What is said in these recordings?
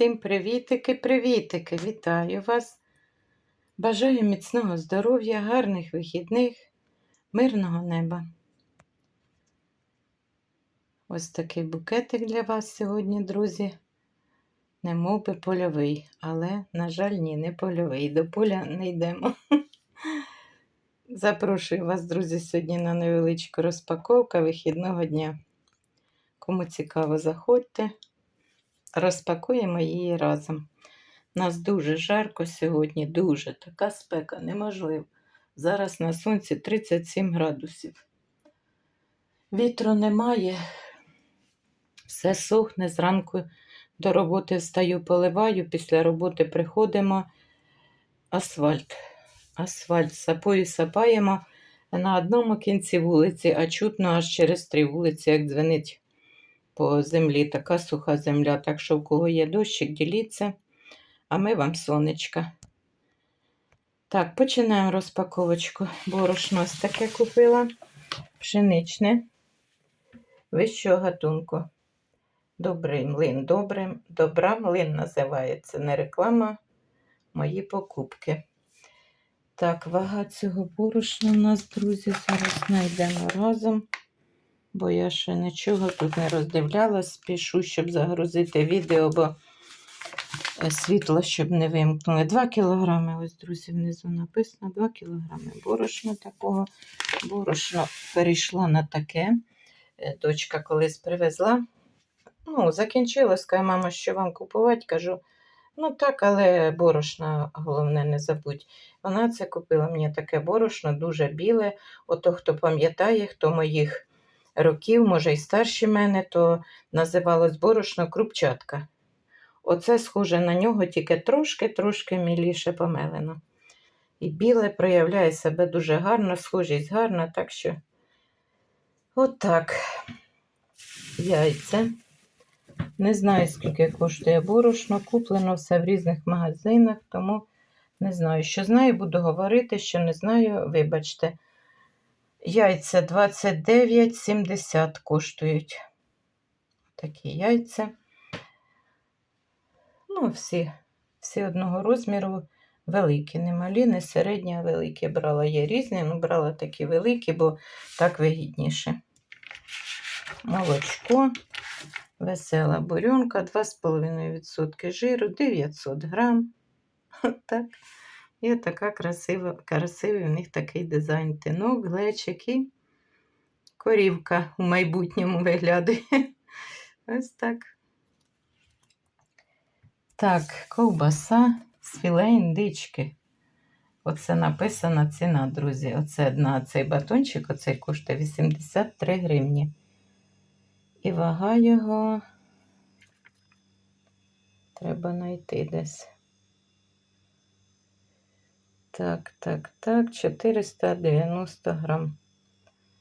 Всім привітики, привітики! Вітаю вас! Бажаю міцного здоров'я, гарних вихідних, мирного неба. Ось такий букетик для вас сьогодні, друзі. Не мов би польовий, але, на жаль, ні, не польовий. До поля не йдемо. Запрошую вас, друзі, сьогодні на невеличку розпаковку вихідного дня. Кому цікаво, заходьте. Розпакуємо її разом. Нас дуже жарко сьогодні, дуже така спека неможлива. Зараз на сонці 37 градусів. Вітру немає, все сохне. Зранку до роботи встаю, поливаю, після роботи приходимо асфальт. Асфальт сапою сапаємо на одному кінці вулиці, а чутно аж через три вулиці, як дзвенить по землі, така суха земля. Так що, в кого є дощик, діліться, а ми вам сонечка. Так, починаємо розпаковочку. Борошно ось таке купила. Пшеничне, вищого гатунку. Добрий млин, добрий, добра млин називається. Не реклама, мої покупки. Так, вага цього борошна у нас, друзі, зараз знайдемо разом бо я ще нічого тут не роздивлялась, спішу, щоб загрузити відео, бо е, світло, щоб не вимкнули. 2 кілограми, ось, друзі, внизу написано 2 кілограми борошна такого. Борошно перейшло на таке. Е, Дочка колись привезла. Ну, закінчилось, каже, мама, що вам купувати, кажу. Ну так, але борошна, головне, не забудь. Вона це купила мені таке борошно, дуже біле. Ото хто пам'ятає, хто моїх років, може, і старші мене, то називалось борошно крупчатка. Оце схоже на нього, тільки трошки-трошки міліше помелено. І біле проявляє себе дуже гарно, схожість гарна, так що отак. Яйця. Не знаю, скільки коштує борошно. Куплено все в різних магазинах, тому не знаю, що знаю, буду говорити, що не знаю, вибачте. Яйця 29,70 коштують. Такі яйця. Ну, всі, всі одного розміру великі, не малі, не середні, а великі. Брала є різні, ну брала такі великі, бо так вигідніше. Молочко, весела бурюнка, 2,5% жиру, 900 грам. Так. І така красива, красивий в них такий дизайн тинок, глечик і корівка у майбутньому виглядає. Ось так. Так, ковбаса з індички. Оце написана ціна, друзі. Оце на цей батончик, оцей коштує 83 гривні. І вага його треба знайти десь. Так, так, так, 490 грам.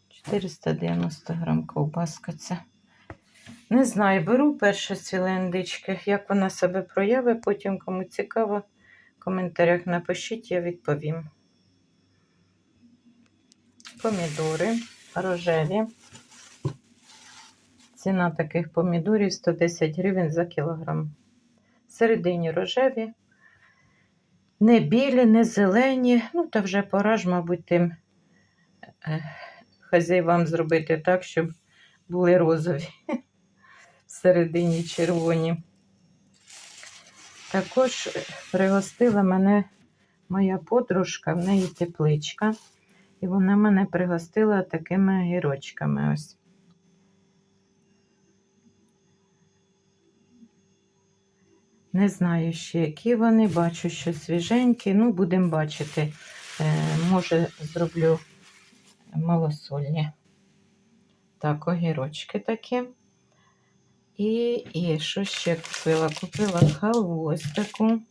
490 грам ковбаска ця. Не знаю, беру перше цілендички, як вона себе проявить, потім, кому цікаво, в коментарях напишіть, я відповім. Помідори рожеві. Ціна таких помідорів 110 гривень за кілограм. Середині рожеві. Не білі, не зелені. Ну, та вже пора ж, мабуть, тим е, хазяївам зробити так, щоб були розові. Всередині червоні. Також пригостила мене моя подружка, в неї тепличка, і вона мене пригостила такими гірочками ось. Не знаю ще, які вони, бачу, що свіженькі. Ну, будемо бачити. Е, може, зроблю малосольні. Так, огірочки такі. І і що ще купила? Купила халву таку.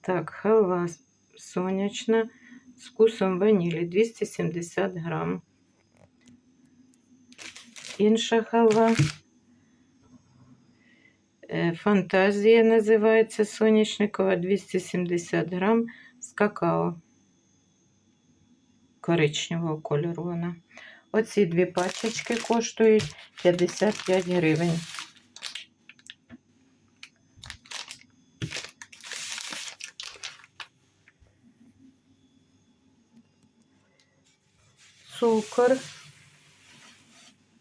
Так, халва сонячна з вкусом ванілі 270 грам. Інша халва. Е, фантазія називається соняшникова 270 грам з какао коричневого кольору вона. Оці дві пачечки коштують 55 гривень. Цукор.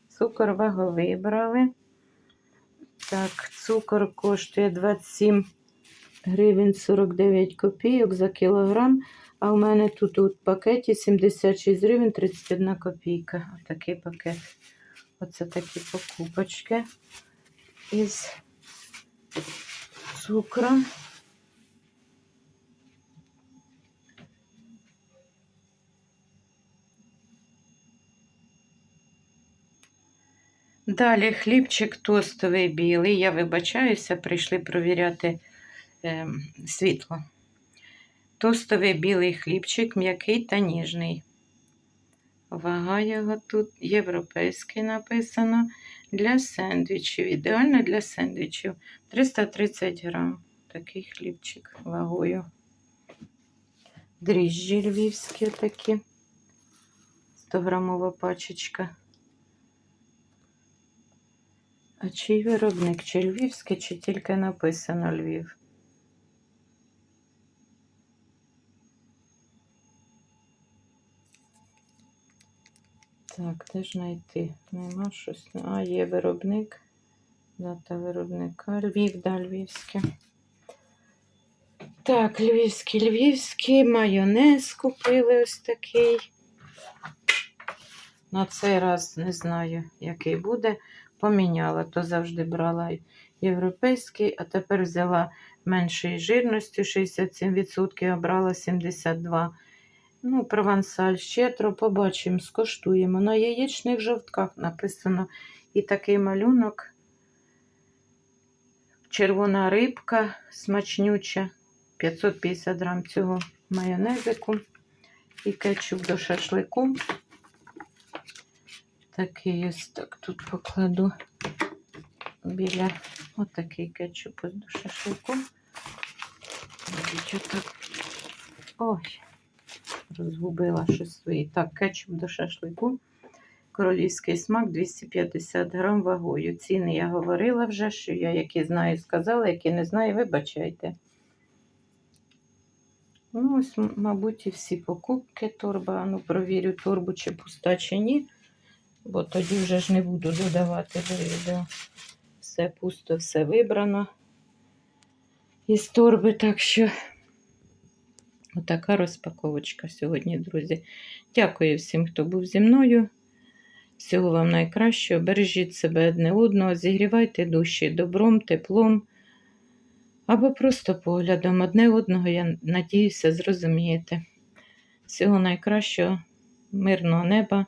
Цукор ваговий брали. Так, цукор коштує 27 гривень 49 копійок за кілограм. А в мене тут у пакеті 76 гривень 31 копійка. Отакий пакет. Оце такі покупочки із цукром. Далі хлібчик тостовий білий. Я вибачаюся, прийшли провіряти е, світло. Тостовий білий хлібчик, м'який та ніжний. Вага його тут європейський написано для сендвічів. Ідеально для сендвічів. 330 грам. Такий хлібчик вагою. Дріжджі львівські такі. 100 грамова пачечка. А чий виробник? Чи львівський, чи тільки написано Львів? Так, де ж знайти? Нема щось. А, є виробник. Дата виробника. Львів, да, львівське. Так, львівський, львівський, майонез купили ось такий. На цей раз не знаю, який буде. Поміняла, то завжди брала європейський, а тепер взяла меншої жирності 67%, а брала 72%. Ну, провансаль, щедро, побачимо, скоштуємо. На яєчних жовтках написано і такий малюнок. Червона рибка смачнюча, 550 грам цього майонезику і кетчуп до шашлику. Такий ось так тут покладу біля отакий кетчуп до шашлику. Навіть. Ой, розгубила щось свої. Так, кетчуп до шашлику. Королівський смак 250 грам вагою. Ціни я говорила вже, що я які знаю, сказала, які не знаю, вибачайте. Ну, ось, мабуть, і всі покупки торба. Ну, провірю торбу, чи пуста, чи ні. Бо тоді вже ж не буду додавати до відео. Все пусто, все вибрано із торби. Так що отака розпаковочка сьогодні, друзі. Дякую всім, хто був зі мною. Всього вам найкращого. Бережіть себе одне одного, зігрівайте душі добром, теплом. Або просто поглядом одне одного, я надіюся, зрозумієте. Всього найкращого, мирного неба,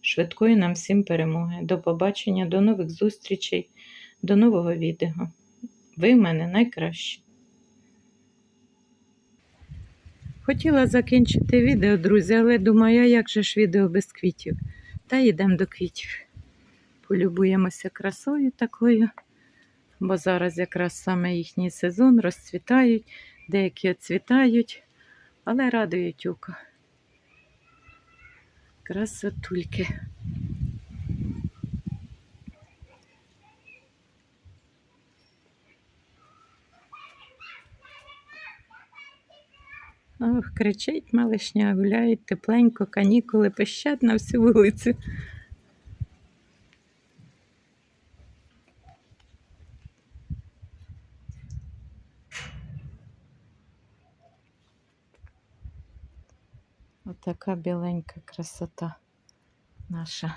швидкої нам всім перемоги. До побачення, до нових зустрічей, до нового відео. Ви в мене найкращі. Хотіла закінчити відео, друзі, але думаю, як же ж відео без квітів? Та йдемо до квітів. Полюбуємося красою такою, бо зараз якраз саме їхній сезон розцвітають, деякі оцвітають, але радують око. Красотульки. Ох, кричить малишня, гуляють тепленько, канікули пищать на всю вулицю. Отака біленька красота наша.